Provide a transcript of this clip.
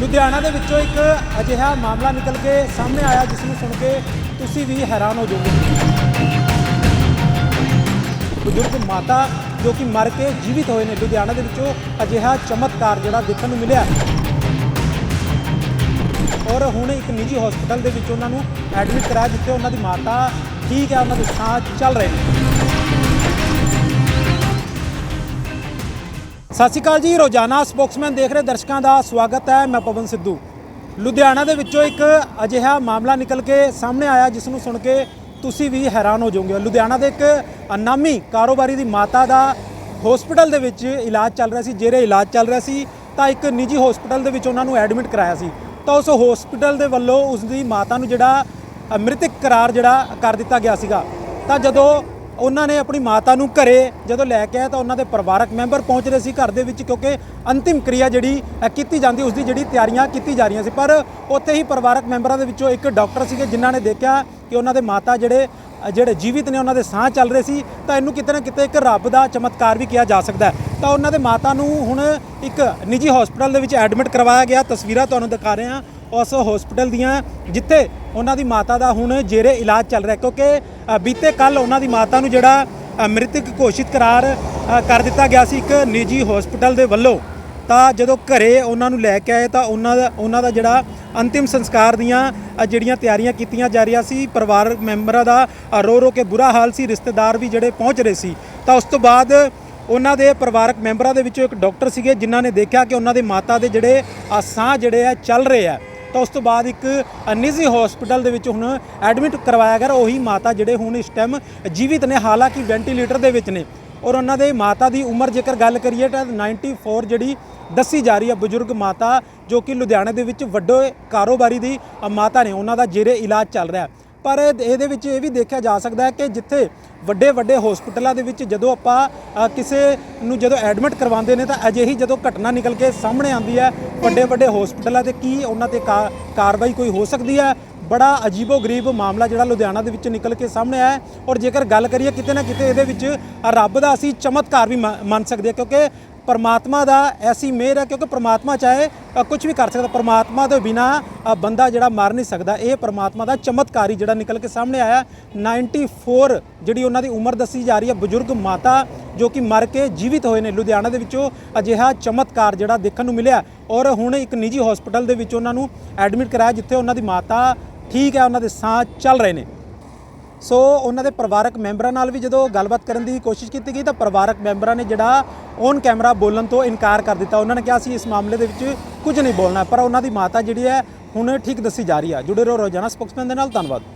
ਲੁਧਿਆਣਾ ਦੇ ਵਿੱਚੋਂ ਇੱਕ ਅਜਿਹਾ ਮਾਮਲਾ ਨਿਕਲ ਕੇ ਸਾਹਮਣੇ ਆਇਆ, ਜਿਸ ਨੂੰ ਸੁਣ ਕੇ ਤੁਸੀਂ ਵੀ ਹੈਰਾਨ ਹੋ ਜਾਓਗੇ। ਬਜ਼ੁਰਗ ਮਾਤਾ ਜੋ ਕਿ ਮਰ ਕੇ ਜੀਵਿਤ ਹੋਏ ਨੇ, ਲੁਧਿਆਣਾ ਦੇ ਵਿੱਚੋਂ ਅਜਿਹਾ ਚਮਤਕਾਰ ਜਿਹੜਾ ਦੇਖਣ ਨੂੰ ਮਿਲਿਆ। ਔਰ ਹੁਣ ਇੱਕ ਨਿੱਜੀ ਹਸਪਤਾਲ ਦੇ ਵਿੱਚ ਉਹਨਾਂ ਨੂੰ ਐਡਮਿਟ ਕਰਾਇਆ, ਜਿੱਥੇ ਉਹਨਾਂ ਦੀ ਮਾਤਾ ਠੀਕ ਹੈ, ਉਹਨਾਂ ਦੇ ਸਾਹ ਚੱਲ ਰਹੇ ਨੇ। ਸਤਿ ਸ਼੍ਰੀ ਅਕਾਲ ਜੀ, ਰੋਜ਼ਾਨਾ ਸਪੋਕਸਮੈਨ ਦੇਖ ਰਹੇ ਦਰਸ਼ਕਾਂ ਦਾ ਸਵਾਗਤ ਹੈ, ਮੈਂ ਪਵਨ ਸਿੱਧੂ। ਲੁਧਿਆਣਾ ਦੇ ਵਿੱਚੋਂ ਇੱਕ ਅਜਿਹਾ ਮਾਮਲਾ ਨਿਕਲ ਕੇ ਸਾਹਮਣੇ ਆਇਆ, ਜਿਸ ਨੂੰ ਸੁਣ ਕੇ ਤੁਸੀਂ ਵੀ ਹੈਰਾਨ ਹੋ ਜਾਓਗੇ। ਲੁਧਿਆਣਾ ਦੇ ਇੱਕ ਅਨਾਮੀ ਕਾਰੋਬਾਰੀ ਦੀ ਮਾਤਾ ਦਾ ਹਸਪੀਟਲ ਦੇ ਵਿੱਚ ਇਲਾਜ ਚੱਲ ਰਿਹਾ ਸੀ ਜਿਹੜੇ ਇਲਾਜ ਚੱਲ ਰਿਹਾ ਸੀ, ਤਾਂ ਇੱਕ ਨਿੱਜੀ ਹਸਪੀਟਲ ਦੇ ਵਿੱਚ ਉਹਨਾਂ ਨੂੰ ਐਡਮਿਟ ਕਰਾਇਆ ਸੀ। ਤਾਂ ਉਸ ਹਸਪੀਟਲ ਦੇ ਵੱਲੋਂ ਉਸ ਦੀ ਮਾਤਾ ਨੂੰ ਜਿਹੜਾ ਮ੍ਰਿਤਕ ਕਰਾਰ ਜਿਹੜਾ ਕਰ ਦਿੱਤਾ ਗਿਆ ਸੀਗਾ। ਤਾਂ ਜਦੋਂ ਉਹਨਾਂ ਨੇ ਆਪਣੀ ਮਾਤਾ ਨੂੰ ਘਰੇ ਜਦੋਂ ਲੈ ਕੇ ਆਇਆ ਤਾਂ ਉਹਨਾਂ ਦੇ ਪਰਿਵਾਰਕ ਮੈਂਬਰ ਪਹੁੰਚ ਰਹੇ ਸੀ ਘਰ ਦੇ ਵਿੱਚ ਕਿਉਂਕਿ ਅੰਤਿਮ ਕਿਰਿਆ ਜਿਹੜੀ ਕੀਤੀ ਜਾਂਦੀ ਉਸ ਦੀ ਜਿਹੜੀ ਤਿਆਰੀਆਂ ਕੀਤੀ ਜਾ ਰਹੀਆਂ ਸੀ। ਪਰ ਉੱਥੇ ਹੀ ਪਰਿਵਾਰਕ ਮੈਂਬਰਾਂ ਦੇ ਵਿੱਚੋਂ ਇੱਕ ਡਾਕਟਰ ਸੀਗੇ ਜਿਨ੍ਹਾਂ ਨੇ ਦੇਖਿਆ ਕਿ ਉਹਨਾਂ ਦੇ ਮਾਤਾ ਜਿਹੜੇ ਜਿਹੜੇ ਜੀਵਿਤ ਨੇ, ਉਹਨਾਂ ਦੇ ਸਾਹ ਚੱਲ ਰਹੇ ਸੀ, ਤਾਂ ਇਹਨੂੰ ਕਿਤੇ ਨਾ ਕਿਤੇ ਇੱਕ ਰੱਬ ਦਾ ਚਮਤਕਾਰ ਵੀ ਕਿਹਾ ਜਾ ਸਕਦਾ ਤਾਂ ਉਹਨਾਂ ਦੇ ਮਾਤਾ ਨੂੰ ਹੁਣ ਇੱਕ ਨਿੱਜੀ ਹਸਪਤਾਲ ਦੇ ਵਿੱਚ ਐਡਮਿਟ ਕਰਵਾਇਆ ਗਿਆ। ਤਸਵੀਰਾਂ ਤੁਹਾਨੂੰ ਦਿਖਾ ਰਹੇ ਹਾਂ। ਉਸ ਹਸਪਤਾਲ ਦੀਆਂ, ਜਿੱਥੇ ਉਹਨਾਂ ਦੀ ਮਾਤਾ ਦਾ ਹੁਣ ਜੇਰੇ ਇਲਾਜ ਚੱਲ ਰਿਹਾ ਕਿਉਂਕਿ ਬੀਤੇ ਕੱਲ ਉਹਨਾਂ ਦੀ ਮਾਤਾ ਨੂੰ ਜਿਹੜਾ ਮ੍ਰਿਤਕ ਘੋਸ਼ਿਤ ਕਰਾਰ ਕਰ ਦਿੱਤਾ ਗਿਆ ਸੀ ਇੱਕ ਨਿੱਜੀ ਹਸਪਤਾਲ ਦੇ ਵੱਲੋਂ। ਤਾਂ ਜਦੋਂ ਘਰੇ ਉਹਨਾਂ ਨੂੰ ਲੈ ਕੇ ਆਏ, ਤਾਂ ਉਹਨਾਂ ਦਾ ਉਹਨਾਂ ਦਾ ਜਿਹੜਾ ਅੰਤਿਮ ਸੰਸਕਾਰ ਦੀਆਂ ਜਿਹੜੀਆਂ ਤਿਆਰੀਆਂ ਕੀਤੀਆਂ ਜਾ ਰਹੀਆਂ ਸੀ ਪਰਿਵਾਰਕ ਮੈਂਬਰਾਂ ਦਾ ਰੋ ਰੋ ਕੇ ਬੁਰਾ ਹਾਲ ਸੀ, ਰਿਸ਼ਤੇਦਾਰ ਵੀ ਜਿਹੜੇ ਪਹੁੰਚ ਰਹੇ ਸੀ। ਤਾਂ ਉਸ ਤੋਂ ਬਾਅਦ ਉਹਨਾਂ ਦੇ ਪਰਿਵਾਰਕ ਮੈਂਬਰਾਂ ਦੇ ਵਿੱਚੋਂ ਇੱਕ ਡਾਕਟਰ ਸੀਗੇ, ਜਿਨ੍ਹਾਂ ਨੇ ਦੇਖਿਆ ਕਿ ਉਹਨਾਂ ਦੇ ਮਾਤਾ ਦੇ ਜਿਹੜੇ ਸਾਹ ਜਿਹੜੇ ਆ, ਚੱਲ ਰਹੇ ਆ। ਤਾਂ ਉਸ ਤੋਂ ਬਾਅਦ ਇੱਕ ਨਿੱਜੀ ਹਸਪੀਟਲ ਦੇ ਵਿੱਚ ਹੁਣ ਐਡਮਿਟ ਕਰਵਾਇਆ ਗਿਆ ਉਹੀ ਮਾਤਾ ਜਿਹੜੇ ਹੁਣ ਇਸ ਟਾਈਮ ਜੀਵਿਤ ਨੇ, ਹਾਲਾਂਕਿ ਵੈਂਟੀਲੇਟਰ ਦੇ ਵਿੱਚ ਨੇ। ਔਰ ਉਹਨਾਂ ਦੇ ਮਾਤਾ ਦੀ ਉਮਰ ਜੇਕਰ ਗੱਲ ਕਰੀਏ ਤਾਂ 94 ਜਿਹੜੀ ਦੱਸੀ ਜਾ ਰਹੀ ਹੈ ਬਜ਼ੁਰਗ ਮਾਤਾ, ਜੋ ਕਿ ਲੁਧਿਆਣੇ ਦੇ ਵਿੱਚ ਵੱਡੇ ਕਾਰੋਬਾਰੀ ਦੀ ਮਾਤਾ ਨੇ, ਉਹਨਾਂ ਦਾ ਜੇਰੇ ਇਲਾਜ ਚੱਲ ਰਿਹਾ। ਪਰ ਇਹਦੇ ਵਿੱਚ ਇਹ ਵੀ ਦੇਖਿਆ ਜਾ ਸਕਦਾ ਹੈ ਕਿ ਜਿੱਥੇ ਵੱਡੇ ਵੱਡੇ ਹਸਪਤਾਲਾਂ ਦੇ ਵਿੱਚ ਜਦੋਂ ਆਪਾਂ ਕਿਸੇ ਨੂੰ ਜਦੋਂ ਐਡਮਿਟ ਕਰਵਾਉਂਦੇ ਨੇ ਤਾਂ ਅਜਿਹੀ ਜਦੋਂ ਘਟਨਾ ਨਿਕਲ ਕੇ ਸਾਹਮਣੇ ਆਉਂਦੀ ਹੈ, ਵੱਡੇ ਵੱਡੇ ਹਸਪਤਾਲਾਂ ਤੇ ਕੀ ਉਹਨਾਂ ਤੇ ਕਾ- ਕਾਰਵਾਈ ਕੋਈ ਹੋ ਸਕਦੀ ਹੈ? ਬੜਾ ਅਜੀਬੋ-ਗਰੀਬ ਮਾਮਲਾ ਜਿਹੜਾ ਲੁਧਿਆਣਾ ਦੇ ਵਿੱਚ ਨਿਕਲ ਕੇ ਸਾਹਮਣੇ ਆਇਆ ਔਰ ਜੇਕਰ ਗੱਲ ਕਰੀਏ ਕਿਤੇ ਨਾ ਕਿਤੇ ਇਹਦੇ ਵਿੱਚ ਰੱਬ ਦਾ ਅਸੀਂ ਚਮਤਕਾਰ ਵੀ ਮ- ਮੰਨ ਸਕਦੇ ਹਾਂ, ਕਿਉਂਕਿ ਪਰਮਾਤਮਾ ਦਾ ਐਸੀ ਮਿਹਰ ਹੈ ਕਿਉਂਕਿ ਪਰਮਾਤਮਾ ਚਾਹੇ ਕੁਝ ਵੀ ਕਰ ਸਕਦਾ, ਪਰਮਾਤਮਾ ਦੇ ਬਿਨਾ ਬੰਦਾ ਜਿਹੜਾ ਮਰ ਨਹੀਂ ਸਕਦਾ। ਇਹ ਪਰਮਾਤਮਾ ਦਾ ਚਮਤਕਾਰੀ ਜਿਹੜਾ ਨਿਕਲ ਕੇ ਸਾਹਮਣੇ ਆਇਆ। 94 ਜਿਹੜੀ ਉਹਨਾਂ ਦੀ ਉਮਰ ਦੱਸੀ ਜਾ ਰਹੀ ਹੈ, ਬਜ਼ੁਰਗ ਮਾਤਾ ਜੋ ਕਿ ਮਰ ਕੇ ਜੀਵਿਤ ਹੋਏ ਨੇ ਲੁਧਿਆਣਾ ਦੇ ਵਿੱਚੋਂ, ਅਜਿਹਾ ਚਮਤਕਾਰ ਜਿਹੜਾ ਦੇਖਣ ਨੂੰ ਮਿਲਿਆ। ਔਰ ਹੁਣ ਇੱਕ ਨਿੱਜੀ ਹਸਪਤਾਲ ਦੇ ਵਿੱਚ ਉਹਨਾਂ ਨੂੰ ਐਡਮਿਟ ਕਰਾਇਆ, ਜਿੱਥੇ ਉਹਨਾਂ ਦੀ ਮਾਤਾ ਠੀਕ ਹੈ, ਉਹਨਾਂ ਦੇ ਸਾਹ ਚੱਲ ਰਹੇ ਨੇ। ਸੋ ਉਹਨਾਂ ਦੇ ਪਰਿਵਾਰਕ ਮੈਂਬਰਾਂ ਨਾਲ ਵੀ ਜਦੋਂ ਗੱਲਬਾਤ ਕਰਨ ਦੀ ਕੋਸ਼ਿਸ਼ ਕੀਤੀ ਗਈ ਤਾਂ ਪਰਿਵਾਰਕ ਮੈਂਬਰਾਂ ਨੇ ਜਿਹੜਾ ਔਨ ਕੈਮਰਾ ਬੋਲਣ ਤੋਂ ਇਨਕਾਰ ਕਰ ਦਿੱਤਾ। ਉਹਨਾਂ ਨੇ ਕਿਹਾ ਸੀ, ਇਸ ਮਾਮਲੇ ਦੇ ਵਿੱਚ ਕੁਝ ਨਹੀਂ ਬੋਲਣਾ ਪਰ ਉਹਨਾਂ ਦੀ ਮਾਤਾ ਜਿਹੜੀ ਹੈ, ਹੁਣ ਠੀਕ ਦੱਸੀ ਜਾ ਰਹੀ ਹੈ। ਜੁੜੇ ਰਹੋ ਰੋਜ਼ਾਨਾ ਸਪੋਕਸਮੈਨ ਦੇ ਨਾਲ, ਧੰਨਵਾਦ।